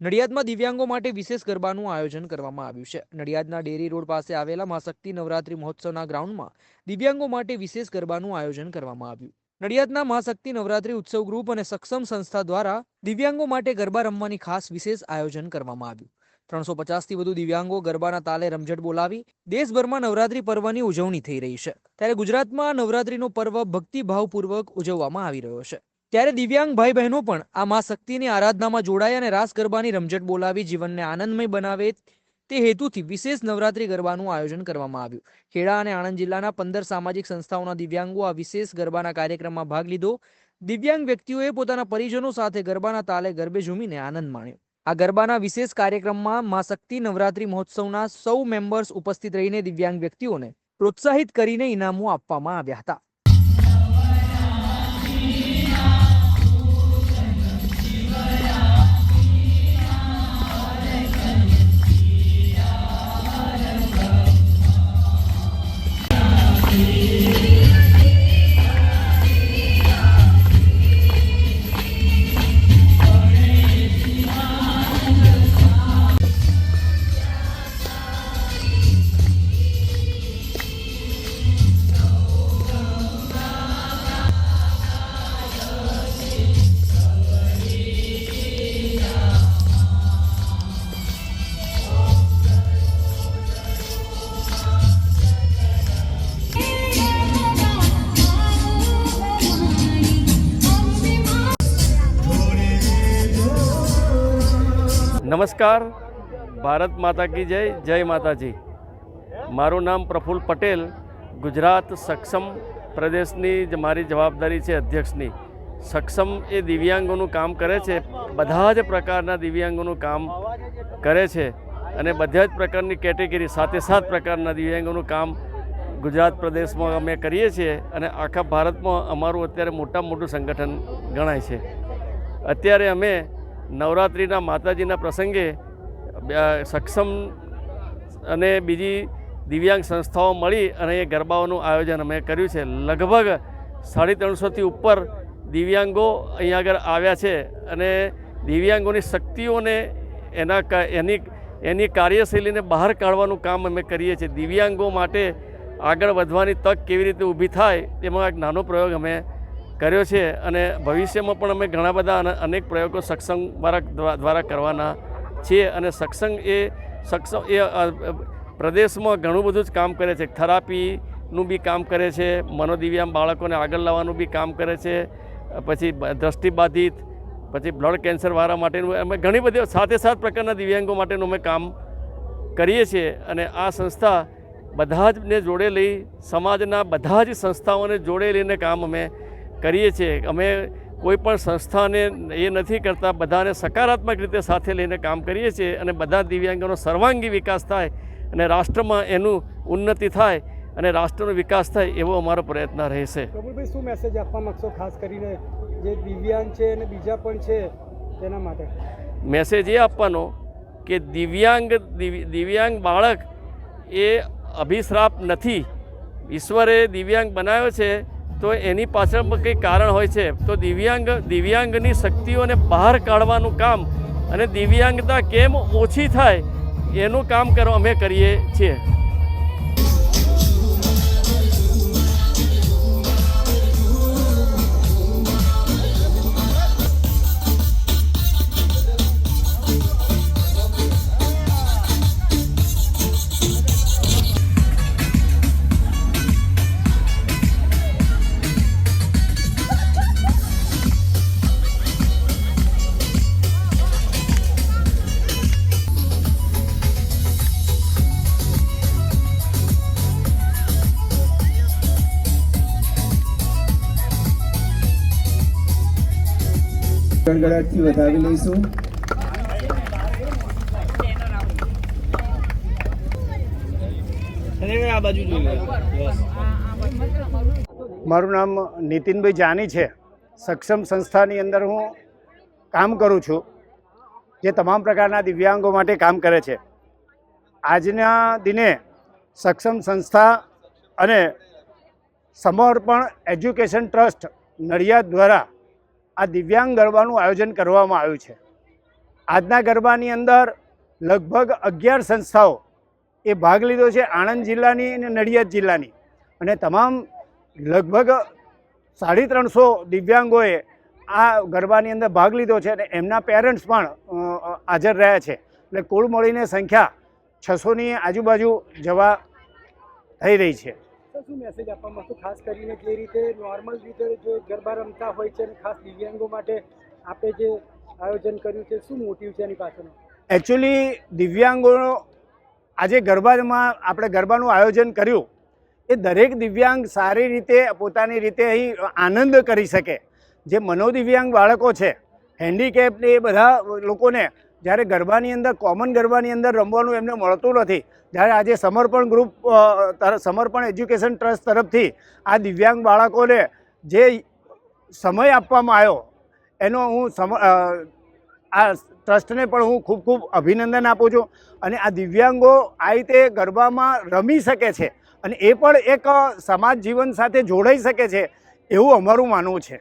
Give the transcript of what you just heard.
નડિયાદમાં દિવ્યાંગો માટે વિશેષ ગરબાનું આયોજન કરવામાં આવ્યું છે. નડિયાદના ડેરી રોડ પાસે આવેલા મા શક્તિ નવરાત્રી મહોત્સવના ગ્રાઉન્ડમાં દિવ્યાંગો માટે વિશેષ ગરબાનું આયોજન કરવામાં આવ્યું. નડિયાદના મા શક્તિ નવરાત્રી ઉત્સવ ગ્રુપ અને સક્ષમ સંસ્થા દ્વારા દિવ્યાંગો માટે ગરબા રમવાની ખાસ વિશેષ આયોજન કરવામાં આવ્યું. ત્રણસો પચાસથી વધુ દિવ્યાંગો ગરબાના તાલે રમઝટ બોલાવી દેશભરમાં નવરાત્રી પર્વની ઉજવણી થઈ રહી છે. ત્યારે ગુજરાતમાં નવરાત્રીનો પર્વ ભક્તિભાવપૂર્વક ઉજવવામાં આવી રહ્યો છે. ત્યારે દિવ્યાંગ ભાઈ બહેનો પણ આ મા શક્તિની આરાધનામાં જોડાય અને રાસ ગરબાની રમઝટ બોલાવી જીવનને આનંદમય બનાવે તે હેતુથી વિશેષ નવરાત્રી ગરબાનું આયોજન કરવામાં આવ્યું. ખેડા અને આણંદ જિલ્લાના પંદર સામાજિક સંસ્થાઓના દિવ્યાંગો આ વિશેષ ગરબાના કાર્યક્રમમાં ભાગ લીધો. દિવ્યાંગ વ્યક્તિઓએ પોતાના પરિજનો સાથે ગરબાના તાલે ગરબે ઝૂમીને આનંદ માણ્યો. આ ગરબાના વિશેષ કાર્યક્રમમાં મા શક્તિ નવરાત્રી મહોત્સવના સૌ મેમ્બર્સ ઉપસ્થિત રહીને દિવ્યાંગ વ્યક્તિઓને પ્રોત્સાહિત કરીને ઇનામો આપવામાં આવ્યા હતા. નમસ્કાર, ભારત માતા કી જય જય માતાજી. મારું નામ પ્રફુલ્લ પટેલ, ગુજરાત સક્ષમ પ્રદેશની જ મારી જવાબદારી છે અધ્યક્ષની. સક્ષમ એ દિવ્યાંગોનું કામ કરે છે, બધા જ પ્રકારના દિવ્યાંગોનું કામ કરે છે અને બધા જ પ્રકારની કેટેગરી, સાથે સાત પ્રકારના દિવ્યાંગોનું કામ ગુજરાત પ્રદેશમાં અમે કરીએ છીએ અને આખા ભારતમાં અમારું અત્યારે મોટામાં મોટું સંગઠન ગણાય છે. અત્યારે અમે નવરાત્રિના માતાજીના પ્રસંગે સક્ષમ અને બીજી દિવ્યાંગ સંસ્થાઓ મળી અને એ ગરબાઓનું આયોજન અમે કર્યું છે. લગભગ સાડી ત્રણસોથી ઉપર દિવ્યાંગો અહીંયા આગળ આવ્યા છે અને દિવ્યાંગોની શક્તિઓને એના એની એની કાર્યશૈલીને બહાર કાઢવાનું કામ અમે કરીએ છીએ. દિવ્યાંગો માટે આગળ વધવાની તક કેવી રીતે ઊભી થાય એમાં એક નાનો પ્રયોગ અમે કર્યો છે અને ભવિષ્યમાં પણ અમે ઘણા બધા અનેક પ્રયોગો સત્સંગ દ્વારા કરવાના છીએ અને સત્સંગ એ સક્ષમ એ પ્રદેશમાં ઘણું બધું જ કામ કરે છે. થેરાપીનું બી કામ કરે છે મનોદિવ્યાંગ બાળકોને આગળ લાવવાનું બી કામ કરે છે, પછી દ્રષ્ટિબાધિત પછી બ્લડ કેન્સરવાળા માટેનું અમે ઘણી બધી સાથે સાત પ્રકારના દિવ્યાંગો માટેનું અમે કામ કરીએ છીએ અને આ સંસ્થા બધા જ ને જોડે લઈ, સમાજના બધા જ સંસ્થાઓને જોડે લઈને કામ અમે કરીએ છીએ. અમે કોઈ પણ સંસ્થાને એ નથી કરતા બધાને સકારાત્મક રીતે સાથે લઈને કામ કરીએ છીએ અને બધા દિવ્યાંગોનો સર્વાંગી વિકાસ થાય અને રાષ્ટ્રમાં એનું ઉન્નતિ થાય અને રાષ્ટ્રનો વિકાસ થાય એવો અમારો પ્રયત્ન રહેશે. પ્રભુભાઈ શું મેસેજ આપવા માગશો? ખાસ કરીને જે દિવ્યાંગ છે અને બીજા પણ છે તેના માટે. મેસેજ એ આપવાનો કે દિવ્યાંગ દિવ્યાંગ બાળક એ અભિશ્રાપ નથી. ઈશ્વરે દિવ્યાંગ બનાવ્યો છે તો એની પાછળ કંઈક કારણ હોય છે. તો દિવ્યાંગ, દિવ્યાંગની શક્તિઓને બહાર કાઢવાનું કામ અને દિવ્યાંગતા કેમ ઓછી થાય, એનું કામ કરવા અમે કરીએ છીએ. ગણગડાટથી વધાવી લઈશું. મારું નામ નીતિનભાઈ જાની છે. સક્ષમ સંસ્થાની અંદર હું કામ કરું છું જે તમામ પ્રકારના દિવ્યાંગો માટે કામ કરે છે. આજના દિને સક્ષમ સંસ્થા અને સમર્પણ એજ્યુકેશન ટ્રસ્ટ નડિયાદ દ્વારા આ દિવ્યાંગ ગરબાનું આયોજન કરવામાં આવ્યું છે. આજના ગરબાની અંદર લગભગ અગિયાર સંસ્થાઓ એ ભાગ લીધો છે, આણંદ જિલ્લાની અને નડિયાદ જિલ્લાની. અને તમામ લગભગ સાડી ત્રણસો દિવ્યાંગોએ આ ગરબાની અંદર ભાગ લીધો છે અને એમના પેરેન્ટ્સ પણ હાજર રહ્યા છે. એટલે કુલ મળીને સંખ્યા છસોની આજુબાજુ જવા થઈ રહી છે. તો શું મેસેજ આપવા માંગશો ખાસ કરીને જે રીતે નોર્મલ રીતે જે ગરબા રમતા હોય છે અને ખાસ દિવ્યાંગો માટે આપે જે આયોજન કર્યું છે, શું મોટિવ છે એની પાછળનું? એકચ્યુઅલી દિવ્યાંગો આજે ગરબામાં, આપણે ગરબાનું આયોજન કર્યું, એ દરેક દિવ્યાંગ સારી રીતે, પોતાની રીતે અહીં આનંદ કરી શકે. જે મનોદિવ્યાંગ બાળકો છે હેન્ડીકેપ એ બધા લોકોને જ્યારે ગરબાની અંદર કોમન ગરબાની અંદર રમવાનું એમને મળતું નથી, જ્યારે આજે સમર્પણ ગ્રુપ સમર્પણ એજ્યુકેશન ટ્રસ્ટ તરફથી આ દિવ્યાંગ બાળકોને જે સમય આપવામાં આવ્યો, એનો હું સમ આ ટ્રસ્ટને પણ હું ખૂબ ખૂબ અભિનંદન આપું છું. અને આ દિવ્યાંગો આ રીતે ગરબામાં રમી શકે છે અને એ પણ એક સમાજ જીવન સાથે જોડાઈ શકે છે એવું અમારું માનવું છે.